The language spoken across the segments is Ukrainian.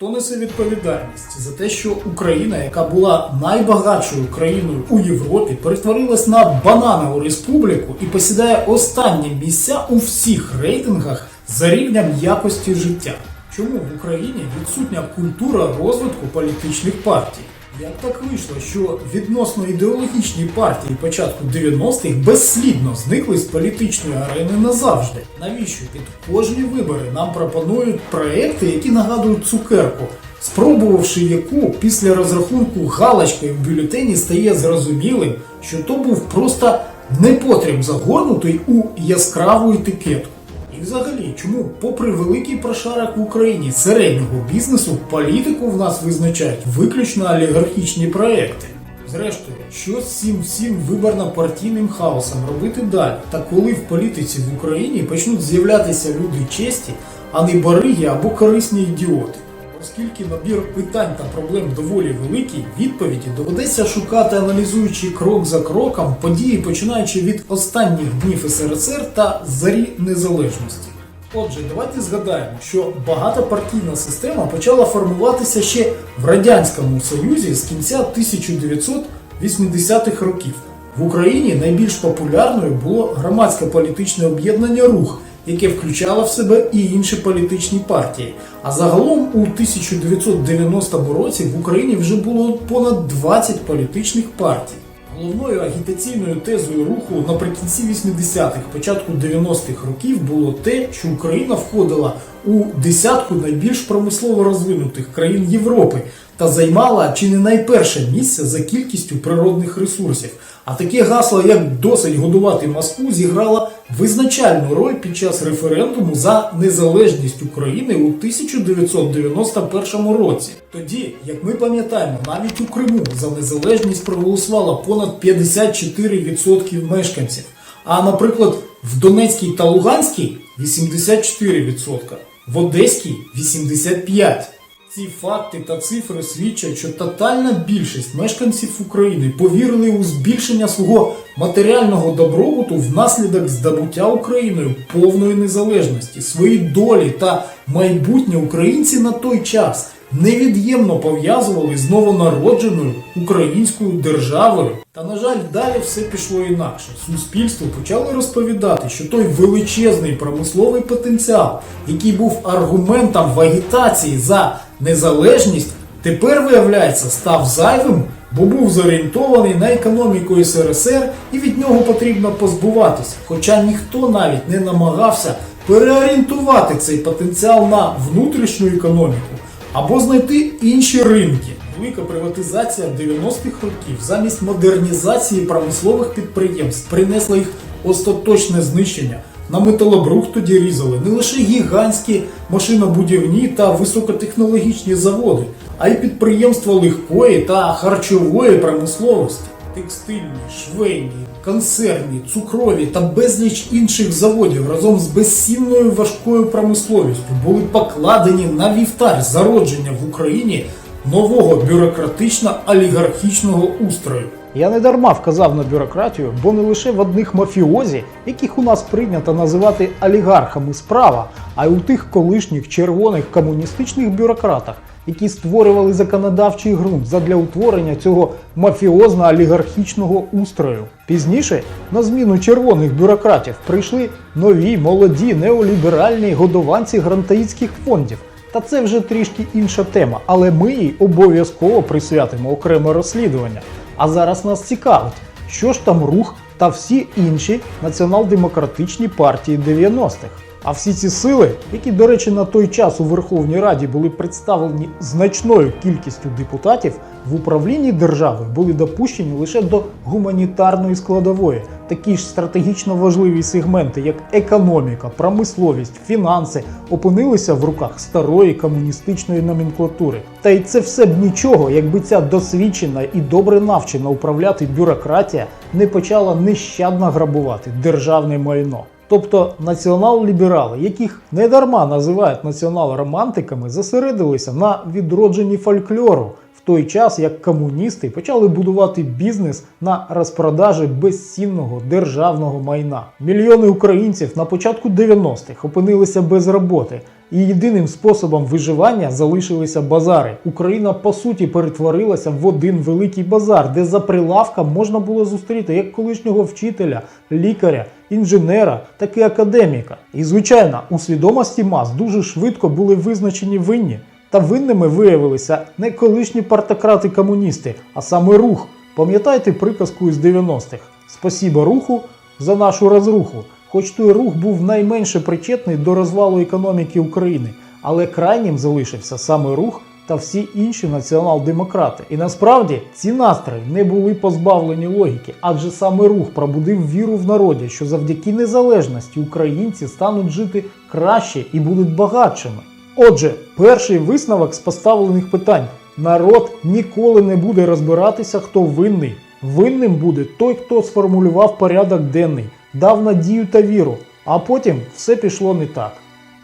Хто несе відповідальність за те, що Україна, яка була найбагатшою країною у Європі, перетворилась на бананову республіку і посідає останні місця у всіх рейтингах за рівнем якості життя? Чому в Україні відсутня культура розвитку політичних партій? Як так вийшло, що відносно ідеологічні партії початку 90-х безслідно зникли з політичної арени назавжди? Навіщо під кожні вибори нам пропонують проекти, які нагадують цукерку, спробувавши яку після розрахунку галочкою в бюлетені стає зрозумілим, що то був просто непотріб загорнутий у яскраву етикетку. І взагалі, чому, попри великий прошарок в Україні середнього бізнесу, політику в нас визначають виключно олігархічні проекти? Зрештою, що з цим всім виборно-партійним хаосом робити далі? Та коли в політиці в Україні почнуть з'являтися люди честі, а не бариги або корисні ідіоти? Оскільки набір питань та проблем доволі великий, відповіді доведеться шукати, аналізуючи крок за кроком події, починаючи від останніх днів СРСР та зарі незалежності. Отже, давайте згадаємо, що багатопартійна система почала формуватися ще в Радянському Союзі з кінця 1980-х років. В Україні найбільш популярною було громадське політичне об'єднання Рух, яке включало в себе і інші політичні партії. А загалом у 1990 році в Україні вже було понад 20 політичних партій. Головною агітаційною тезою руху наприкінці 80-х, початку 90-х років було те, що Україна входила у десятку найбільш промислово розвинутих країн Європи та займала чи не найперше місце за кількістю природних ресурсів. А таке гасло, як досить годувати Москву, зіграло визначальну роль під час референдуму за незалежність України у 1991 році. Тоді, як ми пам'ятаємо, навіть у Криму за незалежність проголосувало понад 54% мешканців. А, наприклад, в Донецькій та Луганській 84%, в Одеській 85%. Ці факти та цифри свідчать, що тотальна більшість мешканців України повірили у збільшення свого матеріального добробуту внаслідок здобуття Україною повної незалежності, свої долі та майбутнє українці на той час невід'ємно пов'язували з новонародженою українською державою. Та на жаль, далі все пішло інакше. Суспільству почали розповідати, що той величезний промисловий потенціал, який був аргументом в агітації за незалежність, тепер виявляється став зайвим, бо був зорієнтований на економіку СРСР і від нього потрібно позбуватися. Хоча ніхто навіть не намагався переорієнтувати цей потенціал на внутрішню економіку або знайти інші ринки. Велика приватизація 90-х років замість модернізації промислових підприємств принесла їх остаточне знищення. На металобрух тоді різали не лише гігантські машинобудівні та високотехнологічні заводи, а й підприємства легкої та харчової промисловості. Текстильні, швейні, консервні, цукрові та безліч інших заводів разом з безцінною важкою промисловістю були покладені на вівтар зародження в Україні нового бюрократично-олігархічного устрою. Я не дарма вказав на бюрократію, бо не лише в одних мафіозі, яких у нас прийнято називати олігархами справа, а й у тих колишніх червоних комуністичних бюрократах, які створювали законодавчий ґрунт задля утворення цього мафіозно-олігархічного устрою. Пізніше на зміну червоних бюрократів прийшли нові молоді неоліберальні годованці грантаїцьких фондів. Та це вже трішки інша тема, але ми їй обов'язково присвятимо окреме розслідування. А зараз нас цікавить, що ж там рух та всі інші націонал-демократичні партії 90-х. А всі ці сили, які, до речі, на той час у Верховній Раді були представлені значною кількістю депутатів, в управлінні держави були допущені лише до гуманітарної складової. Такі ж стратегічно важливі сегменти, як економіка, промисловість, фінанси, опинилися в руках старої комуністичної номенклатури. Та й це все б нічого, якби ця досвідчена і добре навчена управляти бюрократія не почала нещадно грабувати державне майно. Тобто націонал-ліберали, яких недарма називають націонал-романтиками, зосередилися на відродженні фольклору, той час як комуністи почали будувати бізнес на розпродажі безцінного державного майна. Мільйони українців на початку 90-х опинилися без роботи. І єдиним способом виживання залишилися базари. Україна по суті перетворилася в один великий базар, де за прилавком можна було зустріти як колишнього вчителя, лікаря, інженера, так і академіка. І звичайно, у свідомості мас дуже швидко були визначені винні. Та винними виявилися не колишні партократи комуністи, а саме рух. Пам'ятаєте приказку із 90-х? Спасіба руху за нашу розруху. Хоч той рух був найменше причетний до розвалу економіки України, але крайнім залишився саме рух та всі інші націонал-демократи. І насправді ці настрої не були позбавлені логіки, адже саме рух пробудив віру в народі, що завдяки незалежності українці стануть жити краще і будуть багатшими. Отже, перший висновок з поставлених питань: народ ніколи не буде розбиратися, хто винний. Винним буде той, хто сформулював порядок денний, дав надію та віру, а потім все пішло не так.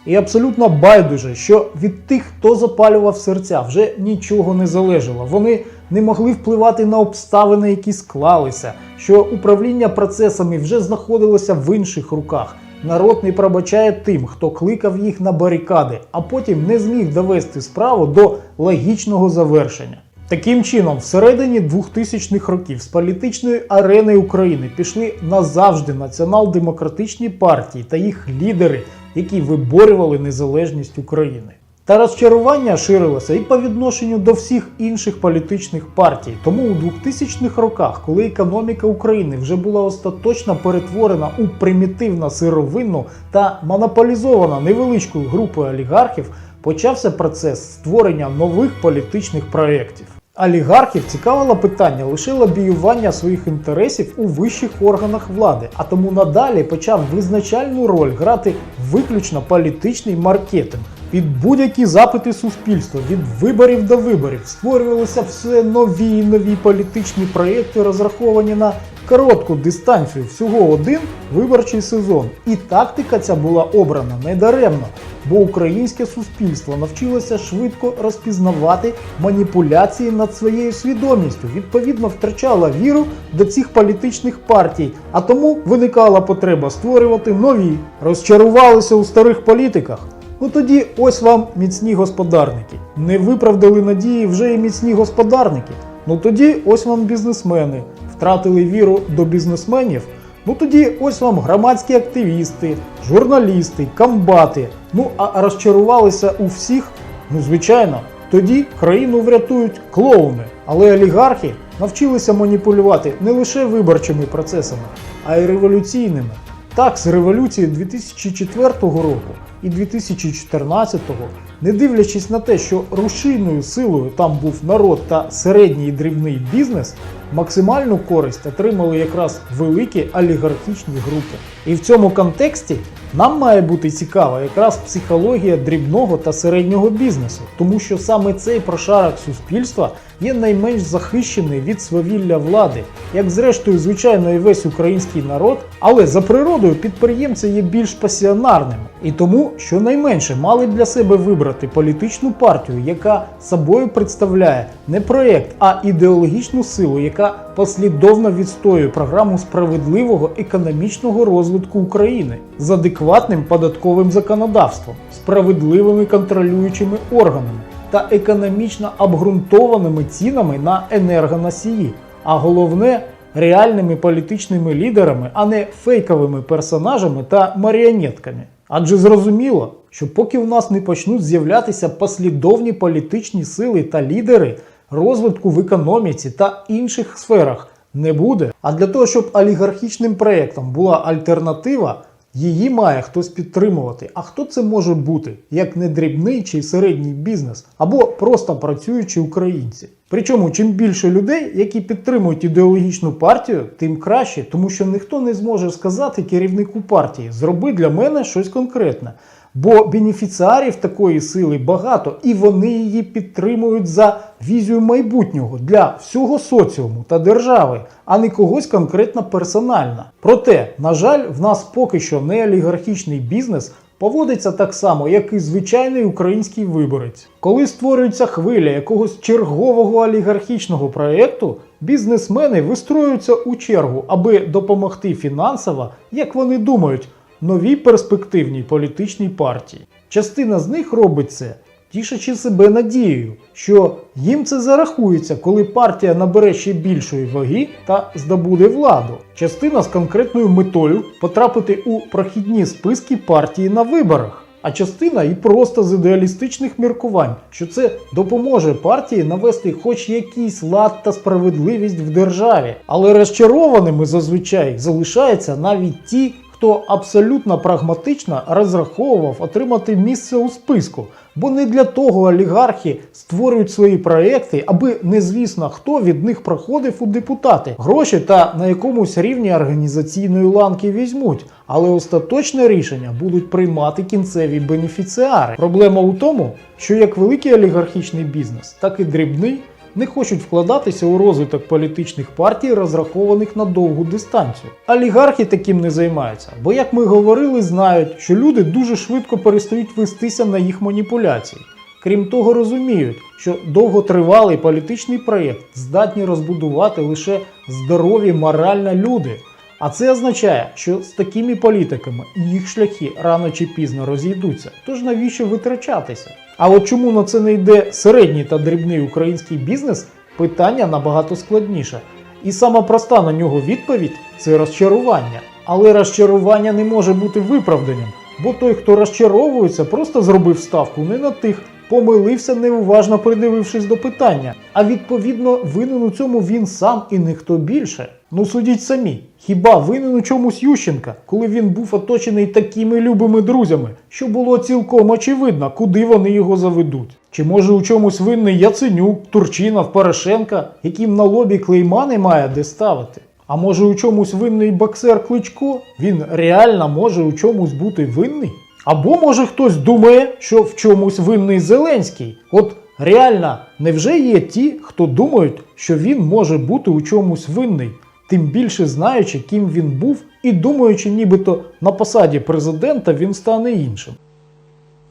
І абсолютно байдуже, що від тих, хто запалював серця, вже нічого не залежало. Вони не могли впливати на обставини, які склалися, що управління процесами вже знаходилося в інших руках. Народ не пробачає тим, хто кликав їх на барикади, а потім не зміг довести справу до логічного завершення. Таким чином, всередині 2000-х років з політичної арени України пішли назавжди націонал-демократичні партії та їх лідери, які виборювали незалежність України. Та розчарування ширилося і по відношенню до всіх інших політичних партій. Тому у 2000-х роках, коли економіка України вже була остаточно перетворена у примітивно сировинну та монополізована невеличкою групою олігархів, почався процес створення нових політичних проєктів. Олігархів цікавило питання лише лобіювання своїх інтересів у вищих органах влади, а тому надалі почав визначальну роль грати виключно політичний маркетинг. Під будь-які запити суспільства від виборів до виборів створювалися все нові і нові політичні проєкти, розраховані на коротку дистанцію, всього один виборчий сезон. І тактика ця була обрана недаремно, бо українське суспільство навчилося швидко розпізнавати маніпуляції над своєю свідомістю, відповідно втрачало віру до цих політичних партій, а тому виникала потреба створювати нові, розчарувалися у старих політиках. Ну тоді ось вам міцні господарники. Не виправдали надії вже і міцні господарники. Ну тоді ось вам бізнесмени. Втратили віру до бізнесменів. Ну тоді ось вам громадські активісти, журналісти, комбати. Ну а розчарувалися у всіх. Ну звичайно, тоді країну врятують клоуни. Але олігархи навчилися маніпулювати не лише виборчими процесами, а й революційними. Так, з революції 2004 року і 2014-го, не дивлячись на те, що рушійною силою там був народ та середній і дрібний бізнес, максимальну користь отримали якраз великі олігархічні групи. І в цьому контексті нам має бути цікава якраз психологія дрібного та середнього бізнесу, тому що саме цей прошарок суспільства є найменш захищений від свавілля влади, як зрештою, звичайно, і весь український народ, але за природою підприємці є більш пасіонарними. І тому, що найменше мали б для себе вибрати політичну партію, яка собою представляє не проєкт, а ідеологічну силу, яка послідовно відстоює програму справедливого економічного розвитку України з адекватним податковим законодавством, справедливими контролюючими органами та економічно обґрунтованими цінами на енергоносії, а головне реальними політичними лідерами, а не фейковими персонажами та маріонетками. Адже зрозуміло, що поки в нас не почнуть з'являтися послідовні політичні сили та лідери, розвитку в економіці та інших сферах не буде. А для того, щоб олігархічним проєктам була альтернатива, її має хтось підтримувати. А хто це може бути, як не дрібний чи середній бізнес, або просто працюючі українці? Причому, чим більше людей, які підтримують ідеологічну партію, тим краще, тому що ніхто не зможе сказати керівнику партії зроби для мене щось конкретне. Бо бенефіціарів такої сили багато, і вони її підтримують за візію майбутнього для всього соціуму та держави, а не когось конкретно персонально. Проте, на жаль, в нас поки що не олігархічний бізнес поводиться так само, як і звичайний український виборець. Коли створюється хвиля якогось чергового олігархічного проєкту, бізнесмени вистроюються у чергу, аби допомогти фінансово, як вони думають, новій перспективній політичній партії. Частина з них робить це, тішачи себе надією, що їм це зарахується, коли партія набере ще більшої ваги та здобуде владу. Частина з конкретною метою потрапити у прохідні списки партії на виборах. А частина і просто з ідеалістичних міркувань, що це допоможе партії навести хоч якийсь лад та справедливість в державі. Але розчарованими зазвичай залишаються навіть ті, хто абсолютно прагматично розраховував отримати місце у списку. Бо не для того олігархи створюють свої проекти, аби незвісно хто від них проходив у депутати. Гроші та на якомусь рівні організаційної ланки візьмуть, але остаточне рішення будуть приймати кінцеві бенефіціари. Проблема у тому, що як великий олігархічний бізнес, так і дрібний не хочуть вкладатися у розвиток політичних партій, розрахованих на довгу дистанцію. Олігархи таким не займаються, бо, як ми говорили, знають, що люди дуже швидко перестають вестися на їх маніпуляції. Крім того, розуміють, що довготривалий політичний проєкт здатні розбудувати лише здорові морально люди. А це означає, що з такими політиками їх шляхи рано чи пізно розійдуться. Тож навіщо витрачатися? А от чому на це не йде середній та дрібний український бізнес, питання набагато складніше. І сама проста на нього відповідь це розчарування. Але розчарування не може бути виправданням, бо той, хто розчаровується, просто зробив ставку не на тих, помилився, неуважно придивившись до питання. А відповідно, винен у цьому він сам і ніхто більше. Ну судіть самі, хіба винен у чомусь Ющенка, коли він був оточений такими любими друзями, що було цілком очевидно, куди вони його заведуть? Чи може у чомусь винний Яценюк, Турчинов, Порошенка, яким на лобі клейма немає де ставити? А може у чомусь винний боксер Кличко? Він реально може у чомусь бути винний? Або може хтось думає, що в чомусь винний Зеленський? От реально, невже є ті, хто думають, що він може бути у чомусь винний, тим більше знаючи, ким він був, і думаючи, нібито на посаді президента він стане іншим.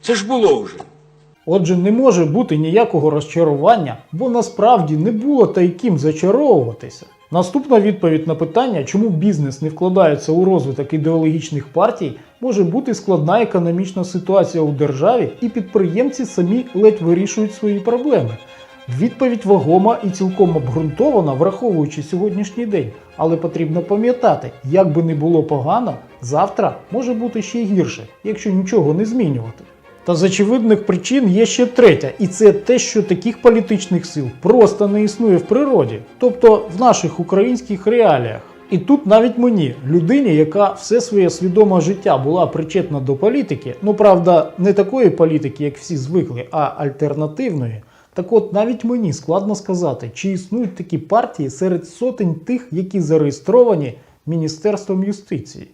Це ж було вже. Отже, не може бути ніякого розчарування, бо насправді не було та й ким зачаровуватися. Наступна відповідь на питання, чому бізнес не вкладається у розвиток ідеологічних партій, може бути складна економічна ситуація у державі, і підприємці самі ледь вирішують свої проблеми. Відповідь вагома і цілком обґрунтована, враховуючи сьогоднішній день. Але потрібно пам'ятати, як би не було погано, завтра може бути ще гірше, якщо нічого не змінювати. Та з очевидних причин є ще третя, і це те, що таких політичних сил просто не існує в природі, тобто в наших українських реаліях. І тут навіть мені, людині, яка все своє свідоме життя була причетна до політики, ну правда, не такої політики, як всі звикли, а альтернативної. Так от навіть мені складно сказати, чи існують такі партії серед сотень тих, які зареєстровані Міністерством юстиції.